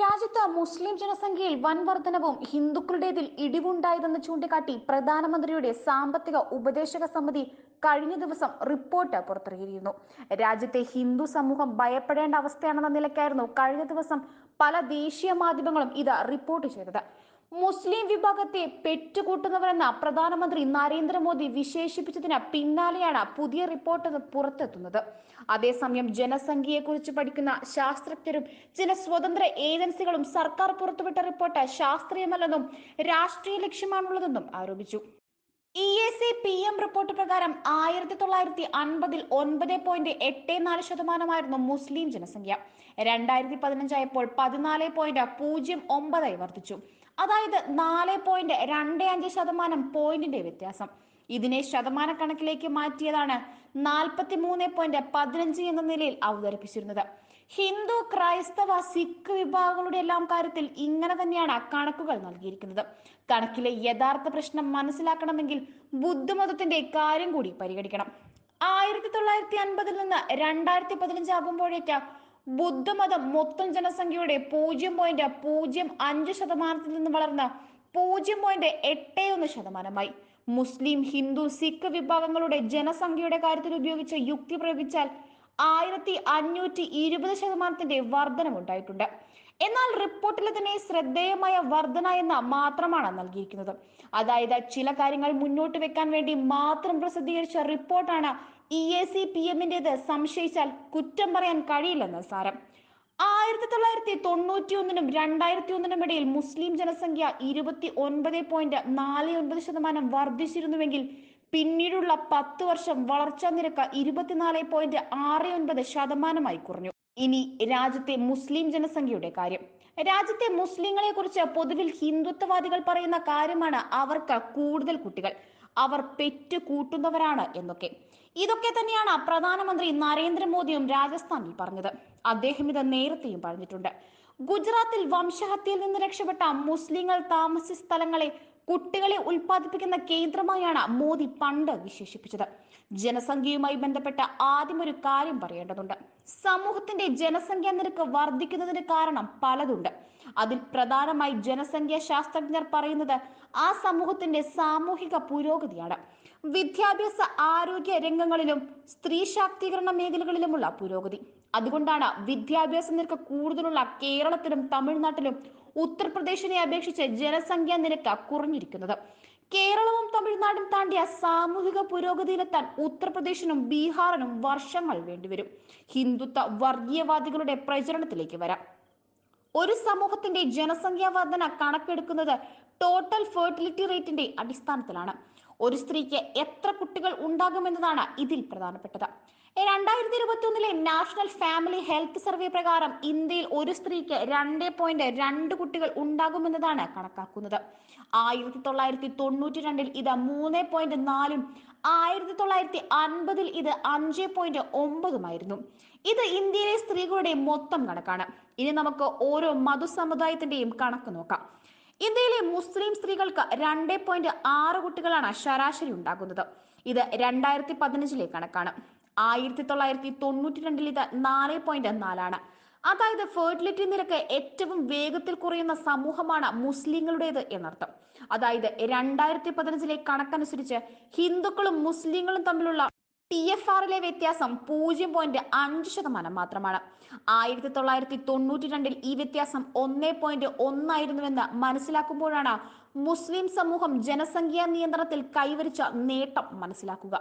രാജ്യത്ത് മുസ്ലിം ജനസംഖ്യയിൽ വൻ വർധനവും ഹിന്ദുക്കളുടേതിൽ ഇടിവുണ്ടായതെന്ന് ചൂണ്ടിക്കാട്ടി പ്രധാനമന്ത്രിയുടെ സാമ്പത്തിക ഉപദേശക സമിതി കഴിഞ്ഞ ദിവസം റിപ്പോർട്ട് പുറത്തിറക്കിയിരുന്നു. രാജ്യത്തെ ഹിന്ദു സമൂഹം ഭയപ്പെടേണ്ട അവസ്ഥയാണെന്ന നിലയ്ക്കായിരുന്നു കഴിഞ്ഞ ദിവസം പല ദേശീയ മാധ്യമങ്ങളും ഇത് റിപ്പോർട്ട് ചെയ്തത്. മുസ്ലിം വിഭാഗത്തെ പെറ്റുകൂട്ടുന്നവരെന്ന പ്രധാനമന്ത്രി നരേന്ദ്രമോദി വിശേഷിപ്പിച്ചതിന് പിന്നാലെയാണ് പുതിയ റിപ്പോർട്ട് പുറത്തെത്തുന്നത്. അതേസമയം ജനസംഖ്യയെക്കുറിച്ച് പഠിക്കുന്ന ശാസ്ത്രജ്ഞരും ചില സ്വതന്ത്ര ഏജൻസികളും സർക്കാർ പുറത്തുവിട്ട റിപ്പോർട്ട് ശാസ്ത്രീയമല്ലെന്നും രാഷ്ട്രീയ ലക്ഷ്യമാണുള്ളതെന്നും ആരോപിച്ചു. E S C P M report പ്രകാരം ആയിരത്തി തൊള്ളായിരത്തി അൻപതിൽ ഒൻപത് പോയിന്റ് എട്ട് നാല് ശതമാനമായിരുന്നു മുസ്ലിം ജനസംഖ്യ. രണ്ടായിരത്തി പതിനഞ്ചായപ്പോൾ പതിനാല് പോയിന്റ് പൂജ്യം ഒമ്പതായി വർദ്ധിച്ചു. അതായത് നാല് പോയിന്റ് രണ്ട് അഞ്ച് ശതമാനം പോയിന്റിന്റെ വ്യത്യാസം. ഇതിനെ ശതമാന കണക്കിലേക്ക് മാറ്റിയതാണ് നാൽപ്പത്തി മൂന്ന് പോയിന്റ് പതിനഞ്ച് എന്ന നിലയിൽ അവതരിപ്പിച്ചിരുന്നത്. ഹിന്ദു ക്രൈസ്തവ സിഖ് വിഭാഗങ്ങളുടെ എല്ലാം കാര്യത്തിൽ ഇങ്ങനെ തന്നെയാണ് കണക്കുകൾ നൽകിയിരിക്കുന്നത്. കണക്കിലെ യഥാർത്ഥ പ്രശ്നം മനസ്സിലാക്കണമെങ്കിൽ ബുദ്ധമതത്തിന്റെ കാര്യം കൂടി പരിഗണിക്കണം. ആയിരത്തി തൊള്ളായിരത്തി അൻപതിൽ നിന്ന് രണ്ടായിരത്തി പതിനഞ്ച് ആകുമ്പോഴേക്ക് ബുദ്ധമതം മൊത്തം ജനസംഖ്യയുടെ പൂജ്യം പോയിന്റ് പൂജ്യം അഞ്ച് ശതമാനത്തിൽ നിന്ന് വളർന്ന് പൂജ്യം പോയിന്റ് എട്ട് ഒന്ന് ശതമാനമായി. മുസ്ലിം ഹിന്ദു സിഖ് വിഭാഗങ്ങളുടെ ജനസംഖ്യയുടെ കാര്യത്തിൽ ഉപയോഗിച്ച യുക്തി പ്രയോഗിച്ചാൽ ആയിരത്തി അഞ്ഞൂറ്റി ഇരുപത് ശതമാനത്തിന്റെ വർധനമുണ്ടായിട്ടുണ്ട്. എന്നാൽ റിപ്പോർട്ടിലെ തന്നെ ശ്രദ്ധേയമായ വർധന എന്ന മാത്രമാണ് നൽകിയിരിക്കുന്നത്. അതായത് ചില കാര്യങ്ങൾ മുന്നോട്ട് വെക്കാൻ വേണ്ടി മാത്രം പ്രസിദ്ധീകരിച്ച റിപ്പോർട്ടാണ് ഇ എ സി പി എമ്മിന്റെത് സംശയിച്ചാൽ കുറ്റം പറയാൻ കഴിയില്ലെന്ന് സാരം. ആയിരത്തി തൊള്ളായിരത്തി തൊണ്ണൂറ്റി ഒന്നിനും രണ്ടായിരത്തി ഒന്നിനും ഇടയിൽ മുസ്ലിം ജനസംഖ്യ ഇരുപത്തി ഒൻപത് പോയിന്റ് നാല് ഒൻപത് ശതമാനം വർദ്ധിച്ചിരുന്നുവെങ്കിൽ പിന്നീടുള്ള പത്ത് വർഷം വളർച്ചാ നിരക്ക് ഇരുപത്തിനാല് പോയിന്റ് ആറ് ഒൻപത് ശതമാനമായി കുറഞ്ഞു. ഇനി രാജ്യത്തെ മുസ്ലിം ജനസംഖ്യയുടെ കാര്യം. രാജ്യത്തെ മുസ്ലിങ്ങളെ കുറിച്ച് പൊതുവിൽ ഹിന്ദുത്വവാദികൾ പറയുന്ന കാര്യമാണ് അവർക്ക് കൂടുതൽ കുട്ടികൾ. അവർ പെറ്റ് കൂട്ടുന്നവരാണ് എന്നൊക്കെ. ഇതൊക്കെ തന്നെയാണ് പ്രധാനമന്ത്രി നരേന്ദ്രമോദിയും രാജസ്ഥാനിൽ പറഞ്ഞത്. അദ്ദേഹം ഇത് നേരത്തെയും പറഞ്ഞിട്ടുണ്ട്. ഗുജറാത്തിൽ വംശഹത്യയിൽ നിന്ന് രക്ഷപ്പെട്ട മുസ്ലിങ്ങൾ താമസിച്ച സ്ഥലങ്ങളെ കുട്ടികളെ ഉൽപ്പാദിപ്പിക്കുന്ന കേന്ദ്രമായാണ് മോദി പണ്ട് വിശേഷിപ്പിച്ചത്. ജനസംഖ്യയുമായി ബന്ധപ്പെട്ട ആദ്യം ഒരു കാര്യം പറയേണ്ടതുണ്ട്. സമൂഹത്തിന്റെ ജനസംഖ്യാ നിരക്ക് വർദ്ധിക്കുന്നതിന് കാരണം പലതുണ്ട്. അതിൽ പ്രധാനമായി ജനസംഖ്യാ ശാസ്ത്രജ്ഞർ പറയുന്നത് ആ സമൂഹത്തിന്റെ സാമൂഹിക പുരോഗതിയാണ്. വിദ്യാഭ്യാസ ആരോഗ്യ രംഗങ്ങളിലും സ്ത്രീ ശാക്തീകരണ മേഖലകളിലുമുള്ള പുരോഗതി. അതുകൊണ്ടാണ് വിദ്യാഭ്യാസ നിരക്ക് കൂടുതലുള്ള കേരളത്തിലും തമിഴ്നാട്ടിലും ഉത്തർപ്രദേശിനെ അപേക്ഷിച്ച് ജനസംഖ്യാ നിരക്ക് കുറഞ്ഞിരിക്കുന്നത്. കേരളവും തമിഴ്നാടും താണ്ടിയ സാമൂഹിക പുരോഗതിയിലെത്താൻ ഉത്തർപ്രദേശിനും ബീഹാറിനും വർഷങ്ങൾ വേണ്ടിവരും. ഹിന്ദുത്വ വർഗീയവാദികളുടെ പ്രചരണത്തിലേക്ക് വരാം. ഒരു സമൂഹത്തിന്റെ ജനസംഖ്യാ വർധന കണക്കെടുക്കുന്നത് ടോട്ടൽ ഫെർട്ടിലിറ്റി റേറ്റിന്റെ അടിസ്ഥാനത്തിലാണ്. ഒരു സ്ത്രീക്ക് എത്ര കുട്ടികൾ ഉണ്ടാകുമെന്നതാണ് ഇതിൽ പ്രധാനപ്പെട്ടത്. രണ്ടായിരത്തി ഇരുപത്തി ഒന്നിലെ നാഷണൽ ഫാമിലി ഹെൽത്ത് സർവേ പ്രകാരം ഇന്ത്യയിൽ ഒരു സ്ത്രീക്ക് രണ്ട് പോയിന്റ് രണ്ട് കുട്ടികൾ ഉണ്ടാകുമെന്നതാണ് കണക്കാക്കുന്നത്. ആയിരത്തി തൊള്ളായിരത്തി തൊണ്ണൂറ്റി രണ്ടിൽ ഇത് മൂന്ന് പോയിന്റ് നാലും ആയിരത്തി തൊള്ളായിരത്തി അൻപതിൽ ഇത് അഞ്ച് പോയിന്റ് ഒമ്പതുമായിരുന്നു. ഇത് ഇന്ത്യയിലെ സ്ത്രീകളുടെ മൊത്തം കണക്കാണ്. ഇനി നമുക്ക് ഓരോ മതസമുദായത്തിന്റെയും കണക്ക് നോക്കാം. ഇന്ത്യയിലെ മുസ്ലിം സ്ത്രീകൾക്ക് രണ്ട് പോയിന്റ് ആറ് കുട്ടികളാണ് ശരാശരി ഉണ്ടാകുന്നത്. ഇത് രണ്ടായിരത്തി പതിനഞ്ചിലെ കണക്കാണ്. ആയിരത്തി തൊള്ളായിരത്തി തൊണ്ണൂറ്റി രണ്ടിൽ ഇത് നാല് പോയിന്റ് നാലാണ്. അതായത് ഫെർട്ടിലിറ്റി നിരക്ക് ഏറ്റവും വേഗത്തിൽ കുറയുന്ന സമൂഹമാണ് മുസ്ലിങ്ങളുടേത് എന്നർത്ഥം. അതായത് രണ്ടായിരത്തി പതിനഞ്ചിലെ കണക്കനുസരിച്ച് ഹിന്ദുക്കളും മുസ്ലിങ്ങളും തമ്മിലുള്ള ടി എഫ് ആറിലെ വ്യത്യാസം പൂജ്യം പോയിന്റ് അഞ്ച് ശതമാനം മാത്രമാണ്. ആയിരത്തി തൊള്ളായിരത്തി തൊണ്ണൂറ്റി രണ്ടിൽ ഈ വ്യത്യാസം ഒന്നേ പോയിന്റ് ഒന്നായിരുന്നുവെന്ന് മനസ്സിലാക്കുമ്പോഴാണ് മുസ്ലിം സമൂഹം ജനസംഖ്യാ നിയന്ത്രണത്തിൽ കൈവരിച്ച നേട്ടം മനസ്സിലാക്കുക.